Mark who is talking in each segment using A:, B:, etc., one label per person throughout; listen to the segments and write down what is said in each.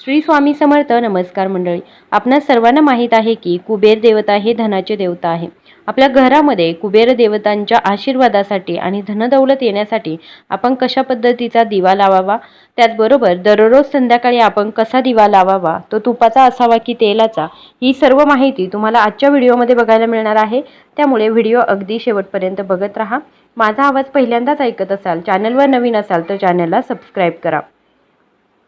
A: श्री स्वामी समर्थ नमस्कार मंडळी. आपणा सर्वांना माहीत आहे की कुबेर देवता हे धनाचे देवता आहे. आपल्या घरामध्ये कुबेर देवतांच्या आशीर्वादासाठी आणि धनदौलत येण्यासाठी आपण कशा पद्धतीचा दिवा लावावा? त्याचबरोबर दररोज संध्याकाळी आपण कसा दिवा लावावा? तो तुपाचा असावा की तेलाचा? ही सर्व माहिती तुम्हाला आजच्या व्हिडिओमध्ये बघायला मिळणार आहे. त्यामुळे व्हिडिओ अगदी शेवटपर्यंत बघत राहा. माझा आवाज पहिल्यांदाच ऐकत असाल चॅनलवर नवीन असाल तर चॅनलला सबस्क्राईब करा.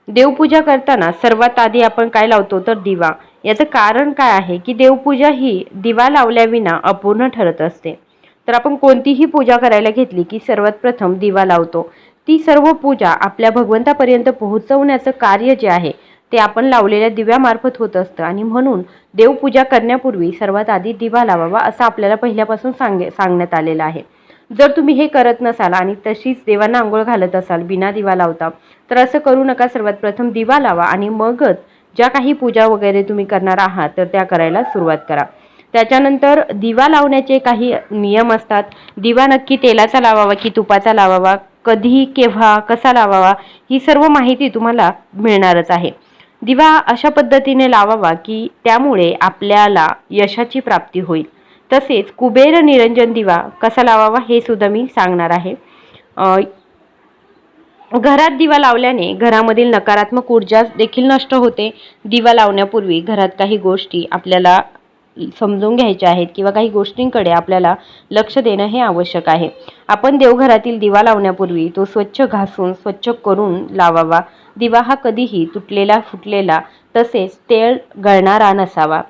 A: देवपूजा करताना सर्वात आधी आपण काय लावतो तर दिवा. याचं कारण काय आहे की देवपूजा ही दिवा लावल्याविना अपूर्ण ठरत असते. तर आपण कोणतीही पूजा करायला घेतली की सर्वात प्रथम दिवा लावतो. ती सर्व पूजा आपल्या भगवंतापर्यंत पोहोचवण्याचं कार्य जे आहे ते आपण लावलेल्या दिव्यामार्फत होत असतं आणि म्हणून देवपूजा करण्यापूर्वी सर्वात आधी दिवा लावावा असं आपल्याला पहिल्यापासून सांगे सांगण्यात आलेलं आहे. जर तुम्ही हे करत नसाल आणि तशीच देवांना आंघोळ घालत असाल बिना दिवा लावता तर असं करू नका. सर्वात प्रथम दिवा लावा आणि मगच ज्या काही पूजा वगैरे तुम्ही करणार आहात तर त्या करायला सुरुवात करा. त्याच्यानंतर दिवा लावण्याचे काही नियम असतात. दिवा नक्की तेलाचा लावावा की तुपाचा लावावा कधी केव्हा कसा लावावा ही सर्व माहिती तुम्हाला मिळणारच आहे. दिवा अशा पद्धतीने लावावा की त्यामुळे आपल्याला यशाची प्राप्ती होईल. तसेच कुबेर निरंजन दिवा कसा लावावा हे सुद्धा मी सांगणार आहे. घरात दिवा लावल्याने घरामधील नकारात्मक ऊर्जा देखील नष्ट होते. दिवा लावण्यापूर्वी घरात काही गोष्टी आपल्याला समजून घ्यायच्या आहेत किंवा काही गोष्टींकडे आपल्याला लक्ष देणं हे आवश्यक आहे. आपण देवघरातील दिवा लावण्यापूर्वी तो स्वच्छ घासून स्वच्छ करून लावावा. दिवा हा कधीही तुटलेला फुटलेला तसेच तेल गळणारा नसावा.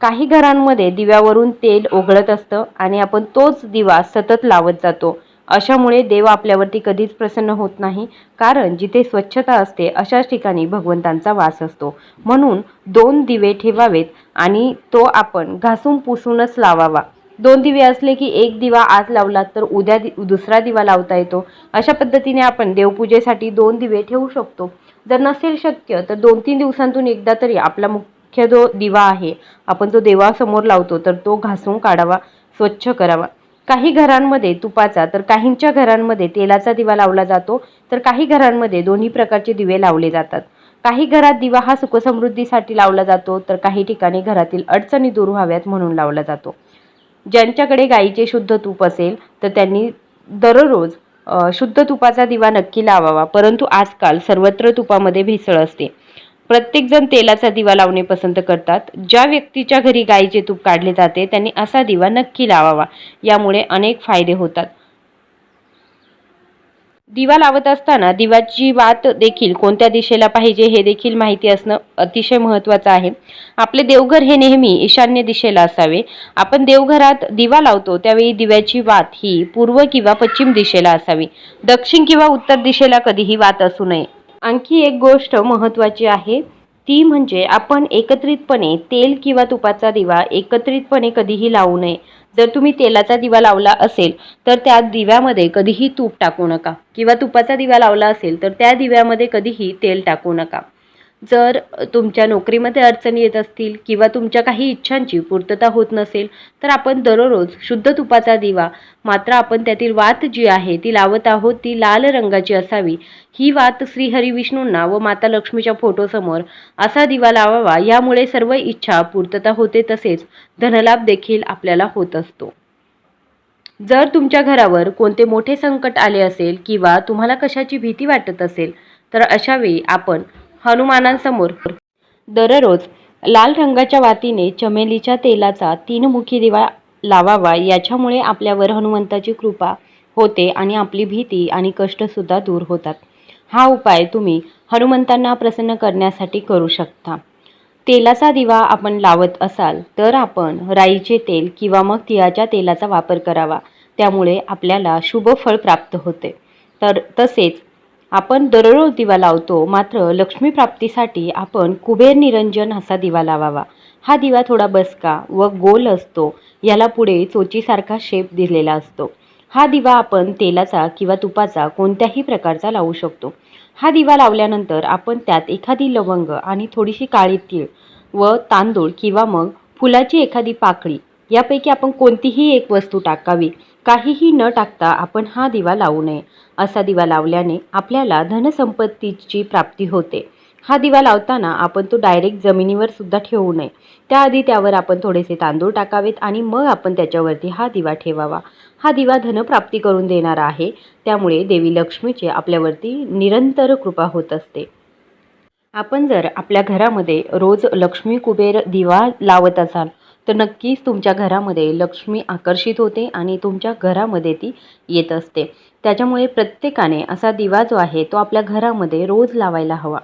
A: काही घरांमध्ये दिव्यावरून तेल ओघळत असतं आणि आपण तोच दिवा सतत लावत जातो. अशामुळे देव आपल्यावरती कधीच प्रसन्न होत नाही कारण जिथे स्वच्छता असते अशाच ठिकाणी भगवंतांचा वास असतो. म्हणून दोन दिवे ठेवावेत आणि तो आपण घासून पुसूनच लावावा. दोन दिवे असले की एक दिवा आज लावला तर उद्या दि दुसरा दिवा लावता येतो. अशा पद्धतीने आपण देवपूजेसाठी दोन दिवे ठेवू शकतो. जर नसेल शक्य तर दोन तीन दिवसांतून एकदा तरी आपला मुख्य जो दिवा आहे आपण जो देवासमोर लावतो तर तो घासून काढावा स्वच्छ करावा. काही घरांमध्ये तुपाचा तर काहींच्या घरांमध्ये तेलाचा दिवा लावला जातो तर काही घरांमध्ये दोन्ही प्रकारचे दिवे लावले जातात. काही घरात दिवा हा सुखसमृद्धीसाठी लावला जातो तर काही ठिकाणी घरातील अडचणी दूर व्हाव्यात म्हणून लावला जातो. ज्यांच्याकडे गाईचे शुद्ध तूप असेल तर त्यांनी दररोज शुद्ध तुपाचा दिवा नक्की लावावा परंतु आजकाल सर्वत्र तुपामध्ये भेसळ असते. प्रत्येकजण तेलाचा दिवा लावणे पसंत करतात. ज्या व्यक्तीच्या घरी गाईचे तूप काढले जाते त्यांनी असा दिवा नक्की लावावा. यामुळे अनेक फायदे होतात. दिवा लावत असताना दिवाची वात देखील कोणत्या दिशेला पाहिजे हे देखील माहिती असणं अतिशय महत्त्वाचं आहे. आपले देवघर हे नेहमी ईशान्य दिशेला असावे. आपण देवघरात दिवा लावतो त्यावेळी दिव्याची वात ही पूर्व किंवा पश्चिम दिशेला असावी. दक्षिण किंवा उत्तर दिशेला कधीही वात असू नये. आणखी एक गोष्ट महत्त्वाची आहे ती म्हणजे आपण एकत्रितपणे तेल किंवा तुपाचा दिवा एकत्रितपणे कधीही लावू नये. जर तुम्ही तेलाचा दिवा लावला असेल तर त्या दिव्यामध्ये कधीही तूप टाकू नका. किंवा तुपाचा दिवा लावला असेल तर त्या दिव्यामध्ये कधीही तेल टाकू नका. जर तुमच्या नोकरीमध्ये अडचणी येत असतील किंवा तुमच्या काही इच्छांची पूर्तता होत नसेल तर आपण दररोज शुद्ध तुपाचा दिवा मात्र आपण त्यातील वात जी आहे ती लावत आहोत ती लाल रंगाची असावी. ही वात श्रीहरी विष्णूंना व माता लक्ष्मीच्या फोटोसमोर असा दिवा लावावा यामुळे सर्व इच्छा पूर्तता होते तसेच धनलाभ देखील आपल्याला होत असतो. जर तुमच्या घरावर कोणते मोठे संकट आले असेल किंवा तुम्हाला कशाची भीती वाटत असेल तर अशावेळी आपण हनुमानांसमोर. दररोज लाल रंगाच्या वातीने चमेलीच्या तेलाचा तीनमुखी दिवा लावावा याच्यामुळे आपल्यावर हनुमंताची कृपा होते आणि आपली भीती आणि कष्टसुद्धा दूर होतात. हा उपाय तुम्ही हनुमंतांना प्रसन्न करण्यासाठी करू शकता. तेलाचा दिवा आपण लावत असाल तर आपण राईचे तेल किंवा मग तिळाच्या तेलाचा वापर करावा. त्यामुळे आपल्याला शुभ फळ प्राप्त होते. तर तसेच आपण दररोज दिवा लावतो मात्र लक्ष्मी प्राप्तीसाठी आपण कुबेर निरंजन असा दिवा लावावा. हा दिवा थोडा बसका व गोल असतो याला पुढे चोचीसारखा शेप दिलेला असतो. हा दिवा आपण तेलाचा किंवा तुपाचा कोणत्याही प्रकारचा लावू शकतो. हा दिवा लावल्यानंतर आपण त्यात एखादी लवंग आणि थोडीशी काळी तीळ व तांदूळ किंवा मग फुलाची एखादी पाकळी यापैकी आपण कोणतीही एक वस्तू टाकावी. काहीही न टाकता आपण हा दिवा लावू नये. असा दिवा लावल्याने आपल्याला धनसंपत्तीची प्राप्ती होते. हा दिवा लावताना आपण तो डायरेक्ट जमिनीवर सुद्धा ठेवू नये. त्याआधी त्यावर आपण थोडेसे तांदूळ टाकावेत आणि मग आपण त्याच्यावरती हा दिवा ठेवावा. हा दिवा धनप्राप्ती करून देणारा आहे. त्यामुळे देवी लक्ष्मीची आपल्यावरती निरंतर कृपा होत असते. आपण जर आपल्या घरामध्ये रोज लक्ष्मी कुबेर दिवा लावत असाल तर नक्कीच तुमच्या घरामध्ये लक्ष्मी आकर्षित होते आणि तुमच्या घरामध्ये ती येत असते. त्याच्यामुळे प्रत्येकाने असा दिवा जो आहे तो आपल्या घरामध्ये रोज लावायला हवा.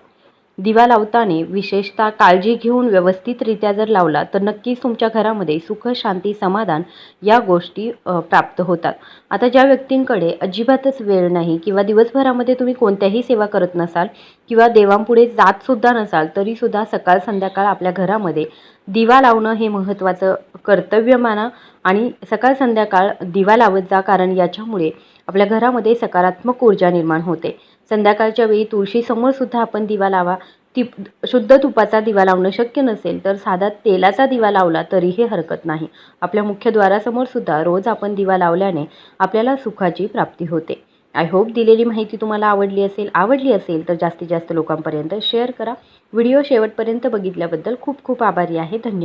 A: दिवा लावताना विशेषतः काळजी घेऊन व्यवस्थितरित्या जर लावला तर नक्कीच तुमच्या घरामध्ये सुख शांती समाधान या गोष्टी प्राप्त होतात. आता ज्या व्यक्तींकडे अजिबातच वेळ नाही किंवा दिवसभरामध्ये तुम्ही कोणत्याही सेवा करत नसाल किंवा देवांपुढे जातसुद्धा नसाल तरीसुद्धा सकाळ संध्याकाळ आपल्या घरामध्ये दिवा लावणं हे महत्त्वाचं कर्तव्य माना आणि सकाळ संध्याकाळ दिवा लावत जा कारण याच्यामुळे आपल्या घरामध्ये सकारात्मक ऊर्जा निर्माण होते. संध्याकाळच्या वेळी तुळशीसमोर सुद्धा आपण दिवा लावा. ती शुद्ध तुपाचा दिवा लावणं शक्य नसेल तर साधा तेलाचा दिवा लावला तरीही हरकत नाही. आपल्या मुख्यद्वारासमोर सुद्धा रोज आपण दिवा लावल्याने आपल्याला सुखाची प्राप्ती होते. आय होप दिलेली माहिती तुम्हाला आवडली असेल आवडली असेल तर जास्तीत जास्त लोकांपर्यंत शेअर करा. व्हिडिओ शेवटपर्यंत बघितल्याबद्दल खूप खूप आभारी आहे. धन्यवाद.